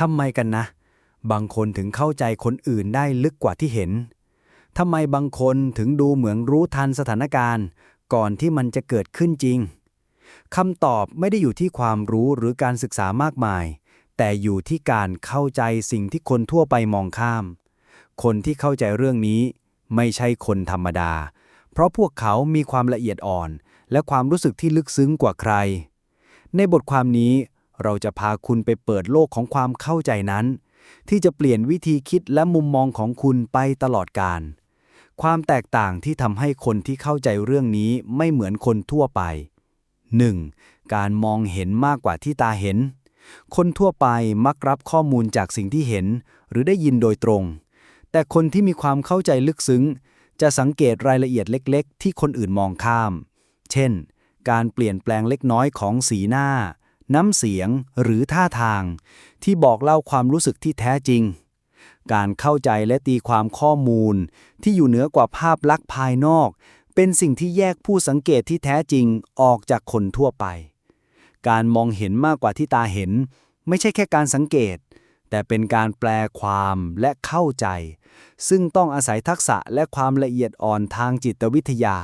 ทำไมกันนะ บางคนถึงเข้าใจคนอื่นได้ลึกกว่าที่เห็นทำไมบางคนถึงดูเหมือนรู้ทันสถานการณ์ ก่อนที่มันจะเกิดขึ้นจริงคำตอบไม่ได้อยู่ที่ความรู้หรือการศึกษามากมาย แต่อยู่ที่การเข้าใจสิ่งที่คนทั่วไปมองข้าม คนที่เข้าใจเรื่องนี้ ไม่ใช่คนธรรมดา เพราะพวกเขามีความละเอียดอ่อน และความรู้สึกที่ลึกซึ้งกว่าใคร ในบทความนี้ เราจะพาคุณไปเปิดโลกของความเข้าใจนั้น ที่จะเปลี่ยนวิธีคิดและมุมมองของคุณไปตลอดกาลความแตกต่างที่ทำให้คนที่เข้าใจเรื่องนี้ไม่เหมือนคนทั่วไป 1. การมองเห็นมากกว่าที่ตาเห็น คนทั่วไปมักรับข้อมูลจากสิ่งที่เห็น หรือได้ยินโดยตรง แต่คนที่มีความเข้าใจลึกซึ้ง จะสังเกตรายละเอียดเล็ก ๆ ที่คนอื่นมองข้าม เช่น การเปลี่ยนแปลงเล็กน้อยของสีหน้า น้ำเสียงหรือท่าทาง ที่บอกเล่าความรู้สึกที่แท้จริง การเข้าใจและตีความข้อมูล ที่อยู่เหนือกว่าภาพลักษณ์ภายนอก เป็นสิ่งที่แยกผู้สังเกตที่แท้จริงออกจากคนทั่วไป การมองเห็นมากกว่าที่ตาเห็น ไม่ใช่แค่การสังเกต แต่เป็นการแปลความและเข้าใจ ซึ่งต้องอาศัยทักษะและความละเอียดอ่อนทางจิตวิทยา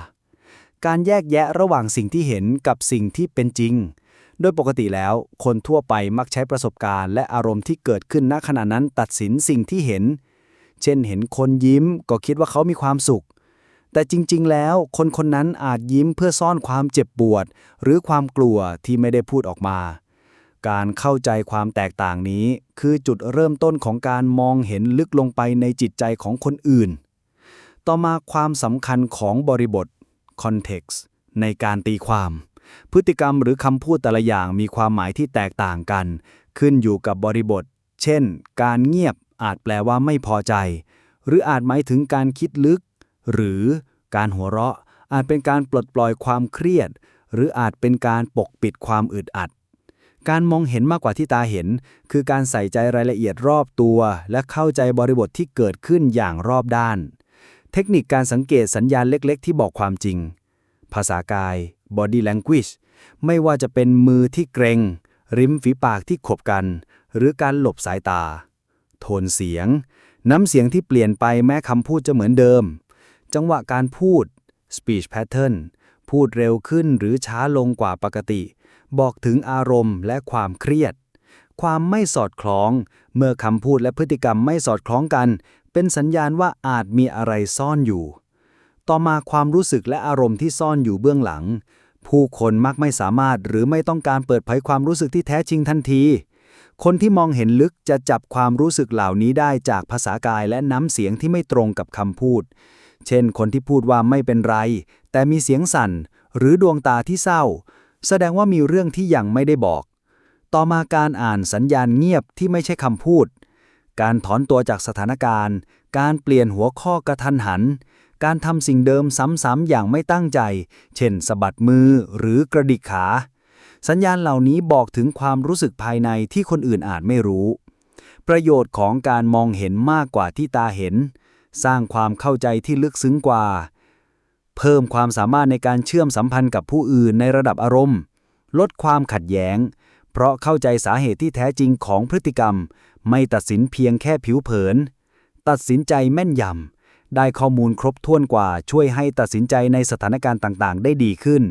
การแยกแยะระหว่างสิ่งที่เห็นกับสิ่งที่เป็นจริง โดยปกติแล้ว คนทั่วไปมักใช้ประสบการณ์ และอารมณ์ที่เกิดขึ้นณขณะนั้นตัดสินสิ่งที่เห็น เช่นเห็นคนยิ้มก็คิดว่าเขามีความสุข แต่จริง ๆ แล้วคนคนนั้นอาจยิ้มเพื่อซ่อนความเจ็บปวด หรือความกลัวที่ไม่ได้พูดออกมา การเข้าใจความแตกต่างนี้ คือจุดเริ่มต้นของการมองเห็นลึกลงไปในจิตใจของคนอื่น ต่อมาความสำคัญของบริบท context ในการตีความ พฤติกรรมหรือคำพูดแต่ละอย่างมีความหมายที่แตกต่างกัน ขึ้นอยู่กับบริบท เช่น การเงียบอาจแปลว่าไม่พอใจ หรืออาจหมายถึงการคิดลึก หรือการหัวเราะ อาจเป็นการปลดปล่อยความเครียด หรืออาจเป็นการปกปิดความอึดอัด การมองเห็นมากกว่าที่ตาเห็น คือการใส่ใจรายละเอียดรอบตัว และเข้าใจบริบทที่เกิดขึ้นอย่างรอบด้าน เทคนิคการสังเกตสัญญาณเล็ก ๆ ที่บอกความจริง ภาษากาย body language ไม่ว่าจะเป็นมือที่เกรง ริมฝีปากที่ขบกัน หรือการหลบสายตา โทนเสียง น้ำเสียงที่เปลี่ยนไปแม้คำพูดจะเหมือนเดิม จังหวะการพูด speech pattern พูดเร็วขึ้นหรือช้าลงกว่าปกติ บอกถึงอารมณ์และความเครียด ความไม่สอดคล้อง เมื่อคำพูดและพฤติกรรมไม่สอดคล้องกัน เป็นสัญญาณว่าอาจมีอะไรซ่อนอยู่ ต่อมาความรู้สึกและอารมณ์ที่ซ่อนอยู่เบื้องหลัง ผู้คนมักไม่สามารถหรือไม่ต้องการเปิดเผยความรู้สึกที่แท้จริงทันที คนที่มองเห็นลึกจะจับความรู้สึกเหล่านี้ได้จากภาษากายและน้ำเสียงที่ไม่ตรงกับคำพูด เช่น คนที่พูดว่าไม่เป็นไร แต่มีเสียงสั่น หรือดวงตาที่เศร้า แสดงว่ามีเรื่องที่ยังไม่ได้บอก ต่อมาการอ่านสัญญาณเงียบที่ไม่ใช่คำพูด การถอนตัวจากสถานการณ์ การเปลี่ยนหัวข้อกระทันหัน การทำสิ่งเดิมซ้ำๆอย่างไม่ตั้งใจ เช่นสะบัดมือหรือกระดิกขา สัญญาณเหล่านี้บอกถึงความรู้สึกภายในที่คนอื่นอาจไม่รู้ ประโยชน์ของการมองเห็นมากกว่าที่ตาเห็น สร้างความเข้าใจที่ลึกซึ้งกว่า เพิ่มความสามารถในการเชื่อมสัมพันธ์กับผู้อื่นในระดับอารมณ์ ลดความขัดแย้ง เพราะเข้าใจสาเหตุที่แท้จริงของพฤติกรรม ไม่ตัดสินเพียงแค่ผิวเผิน ตัดสินใจแม่นยำ ได้ข้อมูลครบถ้วนกว่าช่วยให้ตัดสินใจในสถานการณ์ต่างๆ ได้ดีขึ้น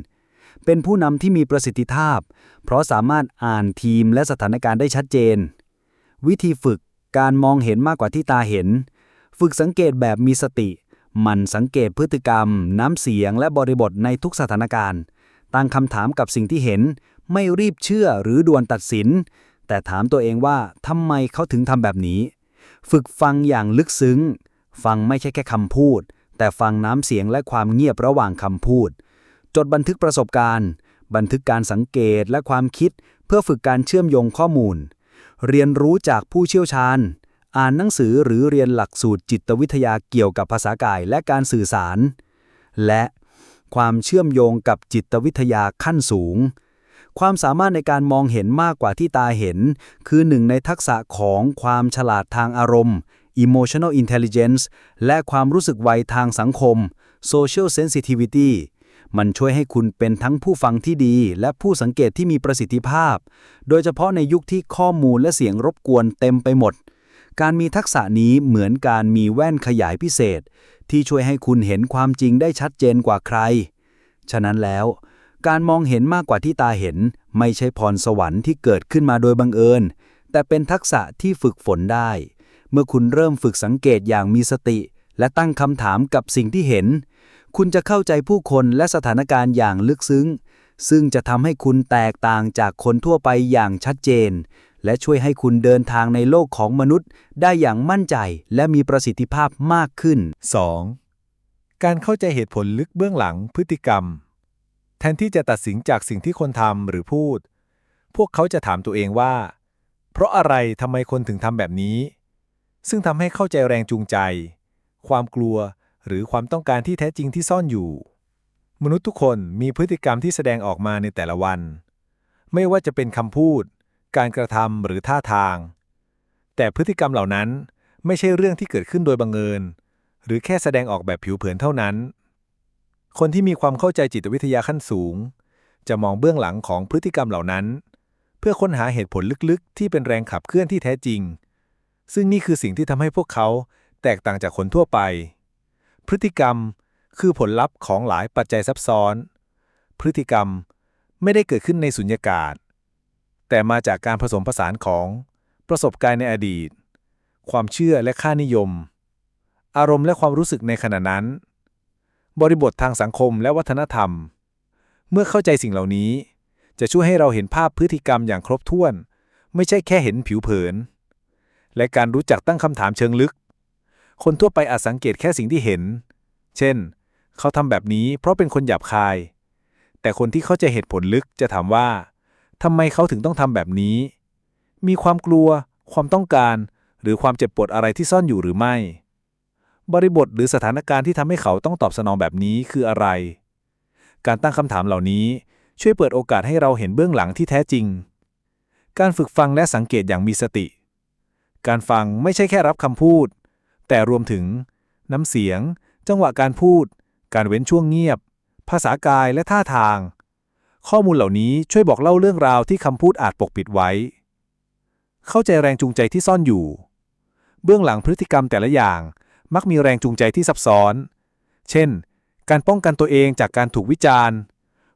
เป็นผู้นำที่มีประสิทธิภาพ เพราะสามารถอ่านทีมและสถานการณ์ได้ชัดเจน วิธีฝึกการมองเห็นมากกว่าที่ตาเห็น ฝึกสังเกตแบบมีสติ มันสังเกตพฤติกรรม น้ำเสียงและบริบทในทุกสถานการณ์ตั้งคำถามกับสิ่งที่เห็น ไม่รีบเชื่อหรือด่วนตัดสิน แต่ถามตัวเองว่าทำไมเขาถึงทำแบบนี้ ฝึกฟังอย่างลึกซึ้ง ฟังไม่ใช่แค่คำพูด แต่ฟังน้ำเสียงและความเงียบระหว่างคำพูด จดบันทึกประสบการณ์ บันทึกการสังเกตและความคิด เพื่อฝึกการเชื่อมโยงข้อมูล เรียนรู้จากผู้เชี่ยวชาญ อ่านหนังสือหรือเรียนหลักสูตรจิตวิทยาเกี่ยวกับภาษากายและการสื่อสาร และความเชื่อมโยงกับจิตวิทยาขั้นสูง ความสามารถในการมองเห็นมากกว่าที่ตาเห็น คือหนึ่งในทักษะของความฉลาดทางอารมณ์ emotional intelligence และความรู้สึกไวทางสังคม social sensitivity มันช่วยให้คุณเป็นทั้งผู้ฟังที่ดี และผู้สังเกตที่มีประสิทธิภาพ โดยเฉพาะในยุคที่ข้อมูลและเสียงรบกวนเต็มไปหมด การมีทักษะนี้เหมือนการมีแว่นขยายพิเศษ ที่ช่วยให้คุณเห็นความจริงได้ชัดเจนกว่าใคร ฉะนั้นแล้ว การมองเห็นมากกว่าที่ตาเห็น ไม่ใช่พรสวรรค์ที่เกิดขึ้นมาโดยบังเอิญ แต่เป็นทักษะที่ฝึกฝนได้ เมื่อคุณเริ่มฝึกสังเกตอย่างมีสติ และตั้งคำถามกับสิ่งที่เห็น คุณจะเข้าใจผู้คนและสถานการณ์อย่างลึกซึ้ง ซึ่งจะทำให้คุณแตกต่างจากคนทั่วไปอย่างชัดเจน และช่วยให้คุณเดินทางในโลกของมนุษย์ ได้อย่างมั่นใจและมีประสิทธิภาพมากขึ้น 2. การเข้าใจเหตุผลลึกเบื้องหลังพฤติกรรม แทนที่จะตัดสินจากสิ่งที่คนทำหรือพูด พวกเขาจะถามตัวเองว่า เพราะอะไรทำไมคนถึงทำแบบนี้ ซึ่งทำให้เข้าใจแรงจูงใจ ความกลัวหรือความต้องการที่แท้จริงที่ซ่อนอยู่ มนุษย์ทุกคนมีพฤติกรรมที่แสดงออกมาในแต่ละวัน ไม่ว่าจะเป็นคำพูด การกระทำหรือท่าทาง แต่พฤติกรรมเหล่านั้นไม่ใช่เรื่องที่เกิดขึ้นโดยบังเอิญ หรือแค่แสดงออกแบบผิวเผินเท่านั้น คนที่มีความเข้าใจจิตวิทยาขั้นสูง จะมองเบื้องหลังของพฤติกรรมเหล่านั้น เพื่อค้นหาเหตุผลลึกๆ ที่เป็นแรงขับเคลื่อนที่แท้จริง ซึ่งนี่คือสิ่งที่ทำให้พวกเขาแตกต่างจากคนทั่วไป พฤติกรรมคือผลลัพธ์ของหลายปัจจัยซับซ้อน พฤติกรรมไม่ได้เกิดขึ้นในสุญญากาศ แต่มาจากการผสมผสานของประสบการณ์ในอดีต ความเชื่อและค่านิยม อารมณ์และความรู้สึกในขณะนั้น บริบททางสังคมและวัฒนธรรม เมื่อเข้าใจสิ่งเหล่านี้ จะช่วยให้เราเห็นภาพพฤติกรรมอย่างครบถ้วน ไม่ใช่แค่เห็นผิวเผิน และการรู้จักตั้งคำถามเชิงลึก คนทั่วไปอาจสังเกตแค่สิ่งที่เห็น เช่น เขาทำแบบนี้เพราะเป็นคนหยาบคาย แต่คนที่เข้าใจเหตุผลลึกจะถามว่าทำไมเขาถึงต้องทำแบบนี้ มีความกลัว ความต้องการ หรือความเจ็บปวดอะไรที่ซ่อนอยู่หรือไม่ บริบทหรือสถานการณ์ที่ทำให้เขาต้องตอบสนองแบบนี้คืออะไร การตั้งคำถามเหล่านี้ช่วยเปิดโอกาสให้เราเห็นเบื้องหลังที่แท้จริง การฝึกฟังและสังเกตอย่างมีสติ การฟังไม่ใช่แค่รับคำพูด แต่รวมถึง น้ำเสียง จังหวะการพูด การเว้นช่วงเงียบ ภาษากายและท่าทาง ข้อมูลเหล่านี้ช่วยบอกเล่าเรื่องราวที่คำพูดอาจปกปิดไว้ เข้าใจแรงจูงใจที่ซ่อนอยู่ เบื้องหลังพฤติกรรมแต่ละอย่างมักมีแรงจูงใจที่ซับซ้อน เช่น การป้องกันตัวเองจากการถูกวิจารณ์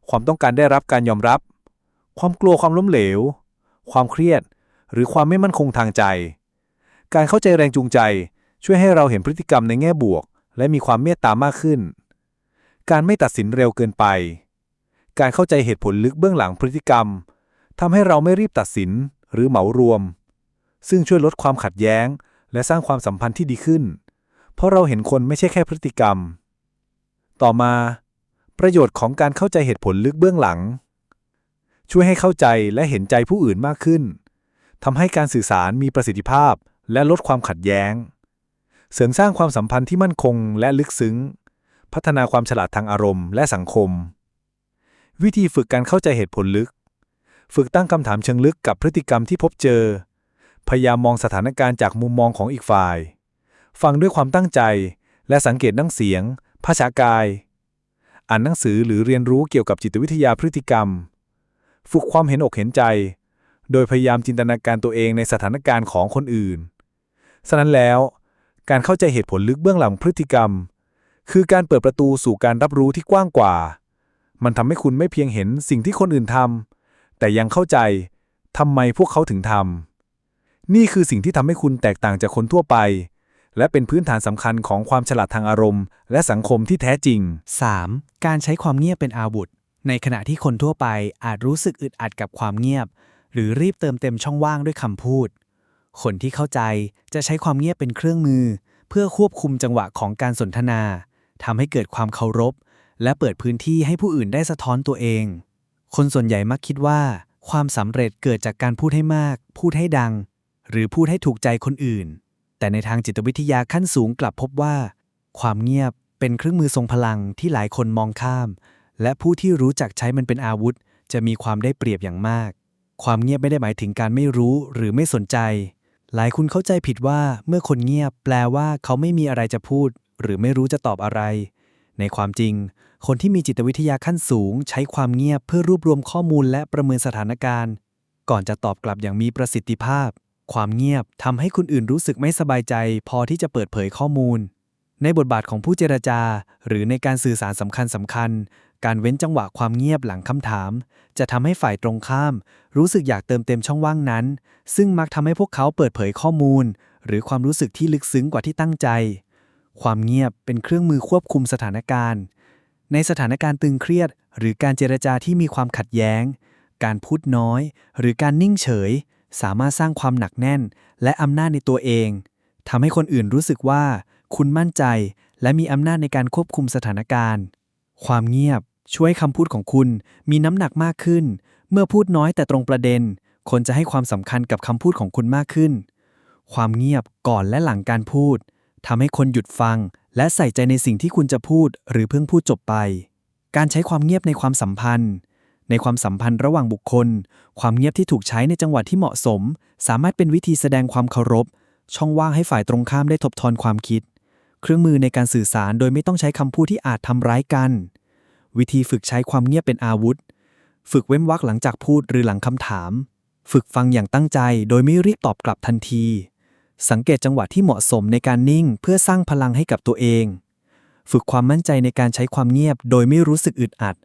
ความต้องการได้รับการยอมรับ ความกลัวความล้มเหลว ความเครียด หรือความไม่มั่นคงทางใจ การเข้าใจแรงจูงใจ ช่วยให้เราเห็นพฤติกรรมในแง่บวก และมีความเมตตามากขึ้น การไม่ตัดสินเร็วเกินไป การเข้าใจเหตุผลลึกเบื้องหลังพฤติกรรมทำให้เราไม่รีบตัดสินหรือเหมารวม ซึ่งช่วยลดความขัดแย้ง และสร้างความสัมพันธ์ที่ดีขึ้น เพราะเราเห็นคนไม่ใช่แค่พฤติกรรม ต่อมา ประโยชน์ของการเข้าใจเหตุผลลึกเบื้องหลัง ช่วยให้เข้าใจและเห็นใจผู้อื่นมากขึ้นทำให้การสื่อสารมีประสิทธิภาพ และลดความขัดแย้ง เสริมสร้างความสัมพันธ์ที่มั่นคงและลึกซึ้ง พัฒนาความฉลาดทางอารมณ์และสังคม วิธีฝึกการเข้าใจเหตุผลลึก ฝึกตั้งคำถามเชิงลึกกับพฤติกรรมที่พบเจอ พยายามมองสถานการณ์จากมุมมองของอีกฝ่าย ฟังด้วยความตั้งใจ และสังเกตน้ำเสียง ภาษากาย อ่านหนังสือหรือเรียนรู้เกี่ยวกับจิตวิทยาพฤติกรรม ฝึกความเห็นอกเห็นใจ โดยพยายามจินตนาการตัวเองในสถานการณ์ของคนอื่น ฉะนั้นแล้ว การเข้าใจเหตุผลลึกเบื้องหลังพฤติกรรม คือการเปิดประตูสู่การรับรู้ที่กว้างกว่า มันทำให้คุณไม่เพียงเห็นสิ่งที่คนอื่นทำแต่ยังเข้าใจทำไมพวกเขาถึงทำนี่คือสิ่งที่ทำให้คุณแตกต่างจากคนทั่วไป และเป็นพื้นฐานสำคัญของความฉลาดทางอารมณ์ และสังคมที่แท้จริง 3. การใช้ความเงียบเป็นอาวุธ ในขณะที่คนทั่วไปอาจรู้สึกอึดอัดกับความเงียบ หรือรีบเติมเต็มช่องว่างด้วยคำพูด คนที่เข้าใจจะใช้ความเงียบเป็นเครื่องมือ เพื่อควบคุมจังหวะของการสนทนาทำให้เกิดความเคารพ และเปิดพื้นที่ให้ผู้อื่นได้สะท้อนตัวเอง คนส่วนใหญ่มักคิดว่า ความสำเร็จเกิดจากการพูดให้มาก พูดให้ดัง หรือพูดให้ถูกใจคนอื่น แต่ในทางจิตวิทยาขั้นสูงกลับพบว่า ความเงียบเป็นเครื่องมือทรงพลังที่หลายคนมองข้าม และผู้ที่รู้จักใช้มันเป็นอาวุธ จะมีความได้เปรียบอย่างมาก ความเงียบไม่ได้หมายถึงการไม่รู้หรือไม่สนใจ หลายคนเข้าใจผิดว่าเมื่อคนเงียบแปลว่าเขาไม่มีอะไรจะพูด หรือไม่รู้จะตอบอะไร ในความจริง คนที่มีจิตวิทยาขั้นสูง ใช้ความเงียบเพื่อรวบรวมข้อมูลและประเมินสถานการณ์ ก่อนจะตอบกลับอย่างมีประสิทธิภาพ ความเงียบทำให้คนอื่นรู้สึกไม่สบายใจ พอที่จะเปิดเผยข้อมูล ในบทบาทของผู้เจรจา หรือในการสื่อสารสำคัญสำคัญๆการเว้นจังหวะความเงียบหลังคำถาม จะทำให้ฝ่ายตรงข้าม รู้สึกอยากเติมเต็มช่องว่างนั้น ซึ่งมักทำให้พวกเขาเปิดเผยข้อมูล หรือความรู้สึกที่ลึกซึ้งกว่าที่ตั้งใจ ความเงียบเป็นเครื่องมือควบคุมสถานการณ์ ในสถานการณ์ตึงเครียด หรือการเจรจาที่มีความขัดแย้ง การพูดน้อย หรือการนิ่งเฉย สามารถสร้างความหนักแน่น และอำนาจในตัวเองทำให้คนอื่นรู้สึกว่า คุณมั่นใจ และมีอำนาจในการควบคุมสถานการณ์ ความเงียบช่วยคำพูดของคุณมีน้ำหนักมากขึ้น เมื่อพูดน้อยแต่ตรงประเด็น คนจะให้ความสำคัญกับคำพูดของคุณมากขึ้น ความเงียบก่อนและหลังการพูดทำให้คนหยุดฟัง และใส่ใจในสิ่งที่คุณจะพูด หรือเพิ่งพูดจบไป การใช้ความเงียบในความสัมพันธ์ ในความสัมพันธ์ระหว่างบุคคล ความเงียบที่ถูกใช้ในจังหวะที่เหมาะสม สามารถเป็นวิธีแสดงความเคารพ ช่องว่างให้ฝ่ายตรงข้ามได้ทบทวนความคิด เครื่องมือในการสื่อสารโดยไม่ต้องใช้คำพูดที่อาจทำร้ายกัน วิธีฝึกใช้ความเงียบเป็นอาวุธ ฝึกเว้นวรรคหลังจากพูดหรือหลังคำถาม ฝึกฟังอย่างตั้งใจโดยไม่รีบตอบกลับทันที สังเกตจังหวะที่เหมาะสมในการนิ่งเพื่อสร้างพลังให้กับตัวเอง ฝึกความมั่นใจในการใช้ความเงียบโดยไม่รู้สึกอึดอัด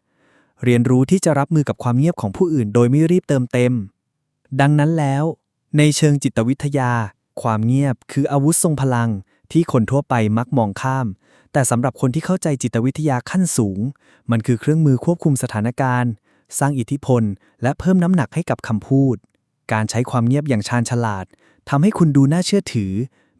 เรียนรู้ที่จะรับมือกับความเงียบของผู้อื่น โดยไม่รีบเติมเต็ม ดังนั้นแล้ว ในเชิงจิตวิทยา ความเงียบคืออาวุธทรงพลัง ที่คนทั่วไปมักมองข้าม แต่สำหรับคนที่เข้าใจจิตวิทยาขั้นสูง มันคือเครื่องมือควบคุมสถานการณ์ สร้างอิทธิพล และเพิ่มน้ำหนักให้กับคำพูด การใช้ความเงียบอย่างชาญฉลาดทำให้คุณดูน่าเชื่อถือ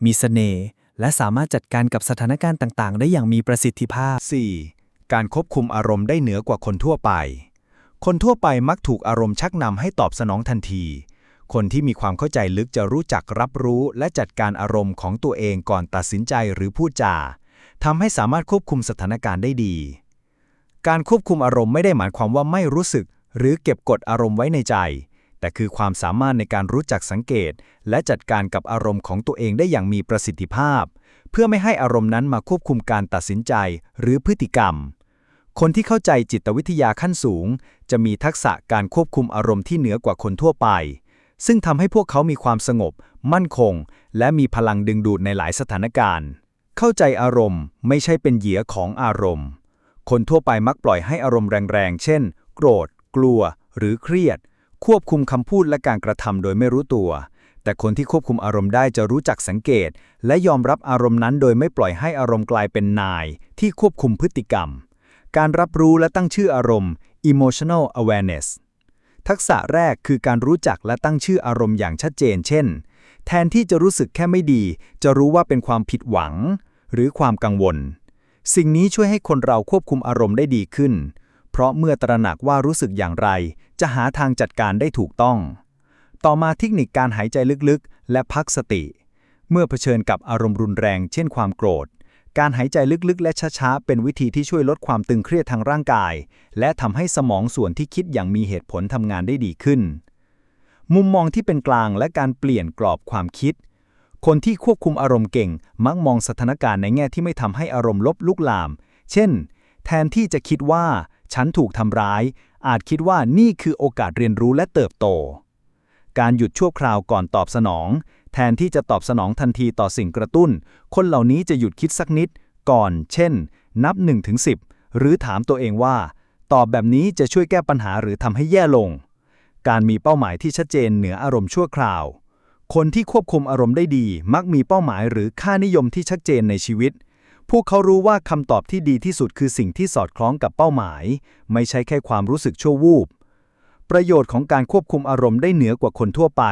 มีเสน่ห์และสามารถจัดการกับสถานการณ์ต่างๆ ได้อย่างมีประสิทธิภาพ 4. การควบคุมอารมณ์ได้เหนือกว่าคนทั่วไป คนทั่วไปมักถูกอารมณ์ชักนำให้ตอบสนองทันที คนที่มีความเข้าใจลึกจะรู้จักรับรู้และจัดการอารมณ์ของตัวเองก่อนตัดสินใจหรือพูดจาทำให้สามารถควบคุมสถานการณ์ได้ดี การควบคุมอารมณ์ไม่ได้หมายความว่าไม่รู้สึก หรือเก็บกดอารมณ์ไว้ในใจ แต่คือความสามารถในการรู้จักสังเกต และจัดการกับอารมณ์ของตัวเองได้อย่างมีประสิทธิภาพ เพื่อไม่ให้อารมณ์นั้นมาควบคุมการตัดสินใจหรือพฤติกรรม คนที่เข้าใจจิตวิทยาขั้นสูง จะมีทักษะการควบคุมอารมณ์ที่เหนือกว่าคนทั่วไป ซึ่งทำให้พวกเขามีความสงบ มั่นคง และมีพลังดึงดูดในหลายสถานการณ์ เข้าใจอารมณ์ไม่ใช่เป็นเหยื่อของอารมณ์ คนทั่วไปมักปล่อยให้อารมณ์แรงๆ เช่น โกรธ กลัว หรือเครียด ควบคุมคำพูดและการกระทำโดยไม่รู้ตัว แต่คนที่ควบคุมอารมณ์ได้จะรู้จักสังเกต และยอมรับอารมณ์นั้นโดยไม่ปล่อยให้อารมณ์กลายเป็นนาย ที่ควบคุมพฤติกรรม การรับรู้และตั้งชื่ออารมณ์ emotional awareness ทักษะแรกคือการรู้จักและตั้งชื่ออารมณ์อย่างชัดเจน เช่น แทนที่จะรู้สึกแค่ไม่ดี จะรู้ว่าเป็นความผิดหวัง หรือความกังวล สิ่งนี้ช่วยให้คนเราควบคุมอารมณ์ได้ดีขึ้น เพราะเมื่อตระหนักว่ารู้สึกอย่างไร จะหาทางจัดการได้ถูกต้อง ต่อมาเทคนิคการหายใจลึกๆ และพักสติ เมื่อเผชิญกับอารมณ์รุนแรง เช่นความโกรธ การหายใจลึกๆ และช้าๆ เป็นวิธีที่ช่วยลดความตึงเครียดทางร่างกาย และทำให้สมองส่วนที่คิดอย่างมีเหตุผลทำงานได้ดีขึ้น มุมมองที่เป็นกลางและการเปลี่ยนกรอบความคิด คนที่ควบคุมอารมณ์เก่ง มักมองสถานการณ์ในแง่ที่ไม่ทำให้อารมณ์ลบลุกลาม เช่น แทนที่จะคิดว่า ฉันถูกทำร้าย อาจคิดว่านี่คือโอกาสเรียนรู้และเติบโต การหยุดชั่วคราวก่อนตอบสนอง แทนที่จะตอบสนองทันทีต่อสิ่งกระตุ้น คนเหล่านี้จะหยุดคิดสักนิด ก่อน เช่น นับ1ถึง10หรือถามตัวเองว่า ตอบแบบนี้จะช่วยแก้ปัญหาหรือทำให้แย่ลง การมีเป้าหมายที่ชัดเจนเหนืออารมณ์ชั่วคราว คนที่ควบคุมอารมณ์ได้ดี มักมีเป้าหมายหรือค่านิยมที่ชัดเจนในชีวิต พวกเขารู้ว่าคำตอบที่ดีที่สุดคือสิ่งที่สอดคล้องกับเป้าหมาย ไม่ใช่แค่ความรู้สึกชั่ววูบประโยชน์ของการควบคุมอารมณ์ได้เหนือกว่าคนทั่วไป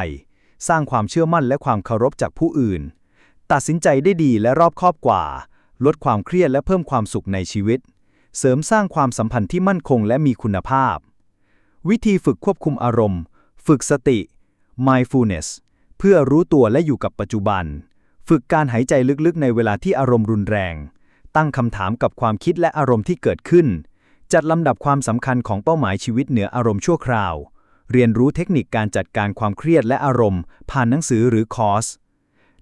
สร้างความเชื่อมั่นและความเคารพจากผู้อื่น ตัดสินใจได้ดีและรอบคอบกว่า ลดความเครียดและเพิ่มความสุขในชีวิต เสริมสร้างความสัมพันธ์ที่มั่นคงและมีคุณภาพ วิธีฝึกควบคุมอารมณ์ ฝึกสติ mindfulness เพื่อรู้ตัวและอยู่กับปัจจุบัน ฝึกการหายใจลึกๆ ในเวลาที่อารมณ์รุนแรง ตั้งคำถามกับความคิดและอารมณ์ที่เกิดขึ้น จัดลำดับความสำคัญของเป้าหมายชีวิตเหนืออารมณ์ชั่วคราว เรียนรู้เทคนิคการจัดการความเครียดและอารมณ์ ผ่านหนังสือหรือคอร์ส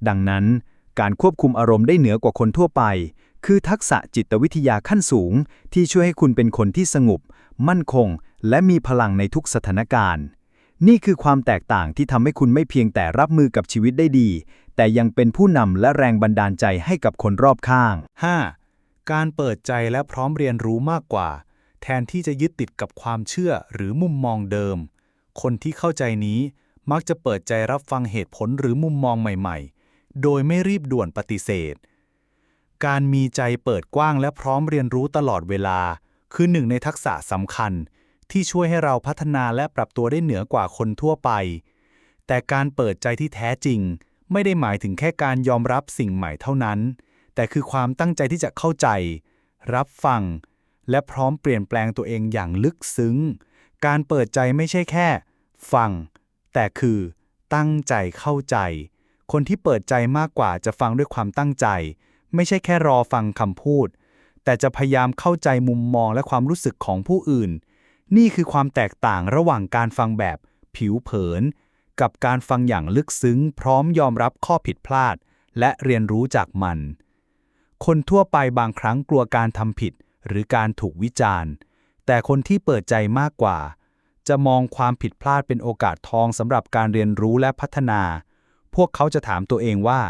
ดังนั้น การควบคุมอารมณ์ได้เหนือกว่าคนทั่วไป คือทักษะจิตวิทยาขั้นสูง ที่ช่วยให้คุณเป็นคนที่สงบ มั่นคง และมีพลังในทุกสถานการณ์ นี่คือความแตกต่างที่ทำให้คุณไม่เพียงแต่รับมือกับชีวิตได้ดี แต่ยังเป็นผู้นำและแรงบันดาลใจให้กับคนรอบข้าง 5. การเปิดใจและพร้อมเรียนรู้มากกว่า แทนที่จะยึดติดกับความเชื่อหรือมุมมองเดิม คนที่เข้าใจนี้มักจะเปิดใจรับฟังเหตุผลหรือมุมมองใหม่ ๆ โดยไม่รีบด่วนปฏิเสธ การมีใจเปิดกว้างและพร้อมเรียนรู้ตลอดเวลา คือหนึ่งในทักษะสำคัญ ที่ช่วยให้เราพัฒนาและปรับตัวได้เหนือกว่าคนทั่วไป แต่การเปิดใจที่แท้จริง ไม่ได้หมายถึงแค่การยอมรับสิ่งใหม่เท่านั้น แต่คือความตั้งใจที่จะเข้าใจ รับฟัง และพร้อมเปลี่ยนแปลงตัวเองอย่างลึกซึ้ง การเปิดใจไม่ใช่แค่ ฟัง แต่คือตั้งใจเข้าใจ คนที่เปิดใจมากกว่าจะฟังด้วยความตั้งใจ ไม่ใช่แค่รอฟังคำพูด แต่จะพยายามเข้าใจมุมมองและความรู้สึกของผู้อื่น นี่คือความแตกต่างระหว่างการฟังแบบผิวเผิน กับการฟังอย่างลึกซึ้ง พร้อมยอมรับข้อผิดพลาด และเรียนรู้จากมัน คนทั่วไปบางครั้งกลัวการทำผิด หรือการถูกวิจารณ์ แต่คนที่เปิดใจมากกว่า จะมองความผิดพลาดเป็นโอกาสทองสำหรับการเรียนรู้และพัฒนา พวกเขาจะถามตัวเองว่า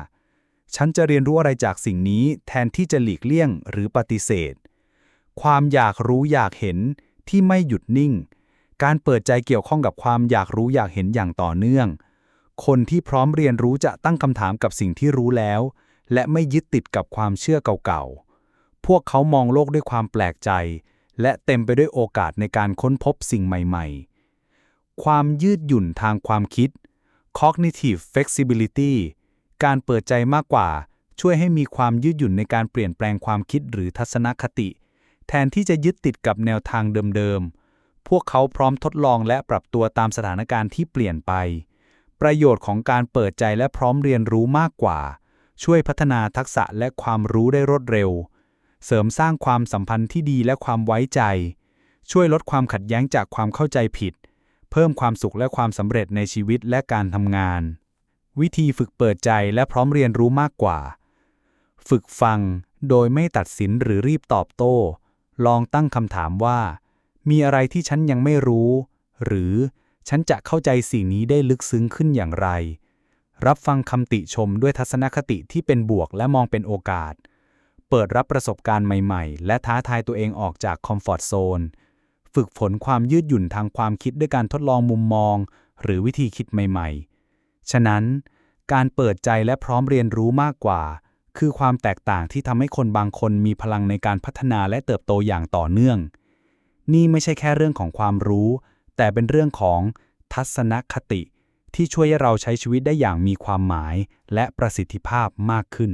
ฉันจะเรียนรู้อะไรจากสิ่งนี้แทนที่จะหลีกเลี่ยงหรือปฏิเสธ ความอยากรู้อยากเห็นที่ไม่หยุดนิ่ง การเปิดใจเกี่ยวข้องกับความอยากรู้อยากเห็นอย่างต่อเนื่อง คนที่พร้อมเรียนรู้จะตั้งคำถามกับสิ่งที่รู้แล้ว และไม่ยึดติดกับความเชื่อเก่าๆ พวกเขามองโลกด้วยความแปลกใจ และเต็มไปด้วยโอกาสในการค้นพบสิ่งใหม่ๆ ความยืดหยุ่นทางความคิด cognitive flexibility การเปิดใจมากกว่า ช่วยให้มีความยืดหยุ่นในการเปลี่ยนแปลงความคิดหรือทัศนคติ แทนที่จะยึดติดกับแนวทางเดิมๆ พวกเขาพร้อมทดลองและปรับตัวตามสถานการณ์ที่เปลี่ยนไป ประโยชน์ของการเปิดใจและพร้อมเรียนรู้มากกว่า ช่วยพัฒนาทักษะและความรู้ได้รวดเร็ว เสริมสร้างความสัมพันธ์ที่ดีและความไว้ใจ ช่วยลดความขัดแย้งจากความเข้าใจผิด เพิ่มความสุขและความสำเร็จในชีวิตและการทำงาน วิธีฝึกเปิดใจและพร้อมเรียนรู้มากกว่า ฝึกฟังโดยไม่ตัดสินหรือรีบตอบโต้ ลองตั้งคำถามว่า มีอะไรที่ฉันยังไม่รู้ หรือฉันจะเข้าใจสิ่งนี้ได้ลึกซึ้งขึ้นอย่างไร รับฟังคำติชมด้วยทัศนคติที่เป็นบวกและมองเป็นโอกาส เปิดรับประสบการณ์ใหม่ๆ และท้าทายตัวเองออกจากคอมฟอร์ทโซน ฝึกฝนความยืดหยุ่นทางความคิดด้วยการทดลองมุมมอง หรือวิธีคิดใหม่ๆ ฉะนั้น การเปิดใจและพร้อมเรียนรู้มากกว่า คือความแตกต่างที่ทำให้คนบางคนมีพลังในการพัฒนาและเติบโตอย่างต่อเนื่อง นี่ไม่ใช่แค่เรื่องของความรู้ แต่เป็นเรื่องของทัศนคติ ที่ช่วยให้เราใช้ชีวิตได้อย่างมีความหมาย และประสิทธิภาพมากขึ้น